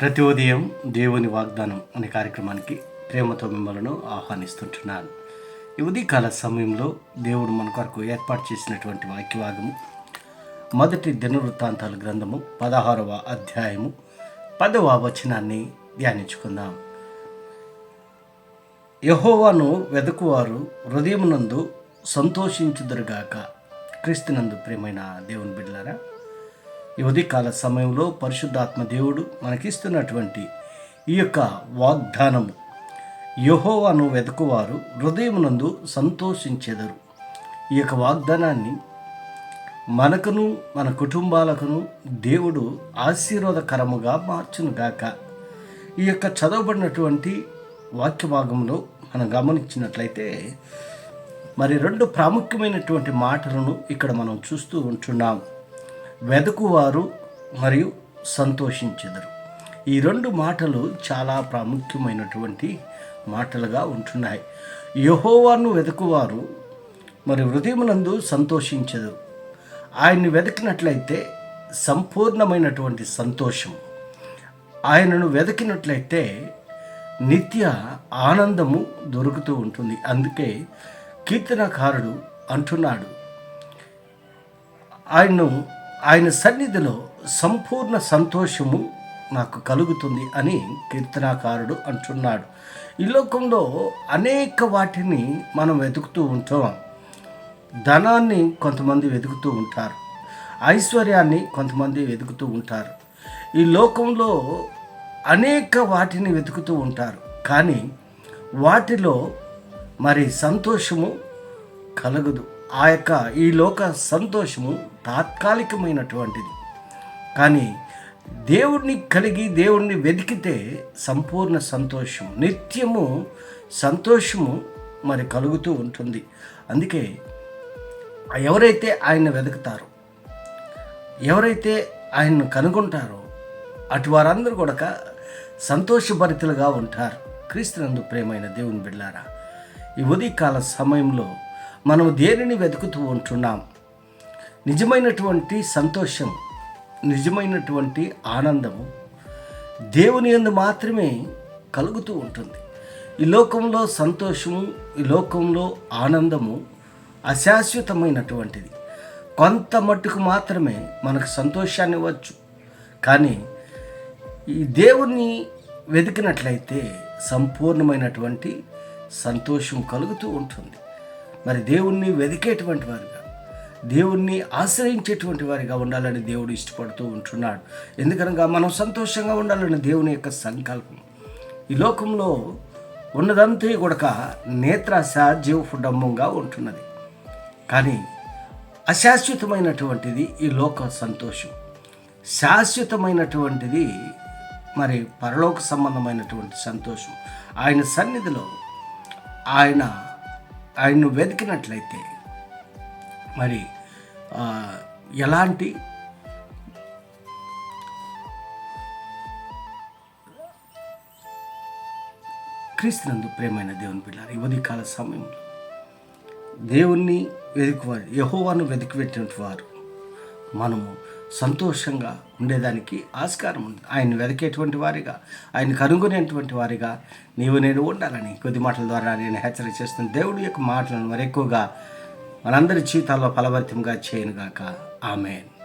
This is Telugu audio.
ప్రతి ఉదయం దేవుని వాగ్దానం అనే కార్యక్రమానికి ప్రేమతో మిమ్మల్ని ఆహ్వానిస్తుంటున్నాను. ఈ ఉదయకాల సమయంలో దేవుడు మన కొరకు ఏర్పాటు చేసినటువంటి వాక్యవాగము మొదటి దినవృత్తాంతాల గ్రంథము పదహారవ అధ్యాయము పదవ వచనాన్ని ధ్యానించుకుందాం. యహోవాను వెదకువారు హృదయమునందు సంతోషించుదురుగాక. క్రీస్తునందు ప్రేమైన దేవుని బిడ్డలారా ఈ ఉదయకాల సమయంలో పరిశుద్ధాత్మ దేవుడు మనకిస్తున్నటువంటి ఈ యొక్క వాగ్దానము. యహోవాను వెతుకువారు హృదయమునందు సంతోషించెదరు. ఈ యొక్క వాగ్దానాన్ని మనకును మన కుటుంబాలకును దేవుడు ఆశీర్వాదకరముగా మార్చునుగాక. ఈ యొక్క చదవబడినటువంటి వాక్య భాగంలో మనం గమనించినట్లయితే మరి రెండు ప్రాముఖ్యమైనటువంటి మాటలను ఇక్కడ మనం చూస్తూ ఉంటున్నాం. వెదకువారు మరియు సంతోషించెదరు. ఈ రెండు మాటలు చాలా ప్రాముఖ్యమైనటువంటి మాటలుగా ఉంటున్నాయి. యహోవాను వెదకువారు మరి హృదయమునందు సంతోషించెదరు. ఆయన్ని వెతికినట్లయితే సంపూర్ణమైనటువంటి సంతోషం. ఆయనను వెతికినట్లయితే నిత్య ఆనందము దొరుకుతూ ఉంటుంది. అందుకే కీర్తనకారుడు అంటున్నాడు. ఆయన్ను ఆయన సన్నిధిలో సంపూర్ణ సంతోషము నాకు కలుగుతుంది అని కీర్తనాకారుడు అంటున్నాడు. ఈ లోకంలో అనేక వాటిని మనం వెతుకుతూ ఉంటాం. ధనాన్ని కొంతమంది వెతుకుతూ ఉంటారు. ఐశ్వర్యాన్ని కొంతమంది వెతుకుతూ ఉంటారు. ఈ లోకంలో అనేక వాటిని వెతుకుతూ ఉంటారు. కానీ వాటిలో మరి సంతోషము కలగదు. ఆ యొక్క ఈ లోక సంతోషము తాత్కాలికమైనటువంటిది. కానీ దేవుడిని కలిగి దేవుణ్ణి వెతికితే సంపూర్ణ సంతోషం నిత్యము సంతోషము మరి కలుగుతూ ఉంటుంది. అందుకే ఎవరైతే ఆయన వెతుకుతారో ఎవరైతే ఆయన్ను కనుగొంటారో అటు వారందరూ కూడా సంతోషభరితులుగా ఉంటారు. క్రీస్తునందు ప్రేమైన దేవుని బిడ్డారా ఈ ఉదయకాల సమయంలో మనం దేనిని వెతుకుతూ ఉంటున్నాం? నిజమైనటువంటి సంతోషం నిజమైనటువంటి ఆనందము దేవుని యందు మాత్రమే కలుగుతూ ఉంటుంది. ఈ లోకంలో సంతోషము ఈ లోకంలో ఆనందము అశాశ్వతమైనటువంటిది. కొంత మట్టుకు మాత్రమే మనకు సంతోషాన్ని ఇవ్వచ్చు. కానీ ఈ దేవుణ్ణి వెతికినట్లయితే సంపూర్ణమైనటువంటి సంతోషం కలుగుతూ ఉంటుంది. మరి దేవుణ్ణి వెదికేటువంటి వారుగా దేవుణ్ణి ఆశ్రయించేటువంటి వారిగా ఉండాలని దేవుడు ఇష్టపడుతూ ఉంటున్నాడు. ఎందుకనగా మనం సంతోషంగా ఉండాలని దేవుని యొక్క సంకల్పం. ఈ లోకంలో ఉన్నదంతా కూడా నేత్రాశ జీవఫుడంబంగా ఉంటున్నది. కానీ అశాశ్వతమైనటువంటిది ఈ లోక సంతోషం. శాశ్వతమైనటువంటిది మరి పరలోక సంబంధమైనటువంటి సంతోషం. ఆయన సన్నిధిలో ఆయన ఆయన్ను వెతికినట్లయితే మరి ఎలాంటి క్రీస్తునందు ప్రేమైన దేవుని పిల్లలు ఈ కాల సమయంలో దేవుణ్ణి వెతుకువారు యహోవాను వెతికిపెట్టినటువంటి వారు. మనము సంతోషంగా ఉండేదానికి ఆస్కారం ఉంది. ఆయన వెతికేటువంటి వారిగా ఆయన కనుగొనేటువంటి వారిగా నీవు నేను ఉండాలని కొద్ది మాటల ద్వారా నేను హెచ్చరిక చేస్తున్న దేవుడి యొక్క మాటలను మరి ఎక్కువగా మనందరి జీవితాల్లో ఫలభరితంగా చేయనుగాక. ఆమెన్.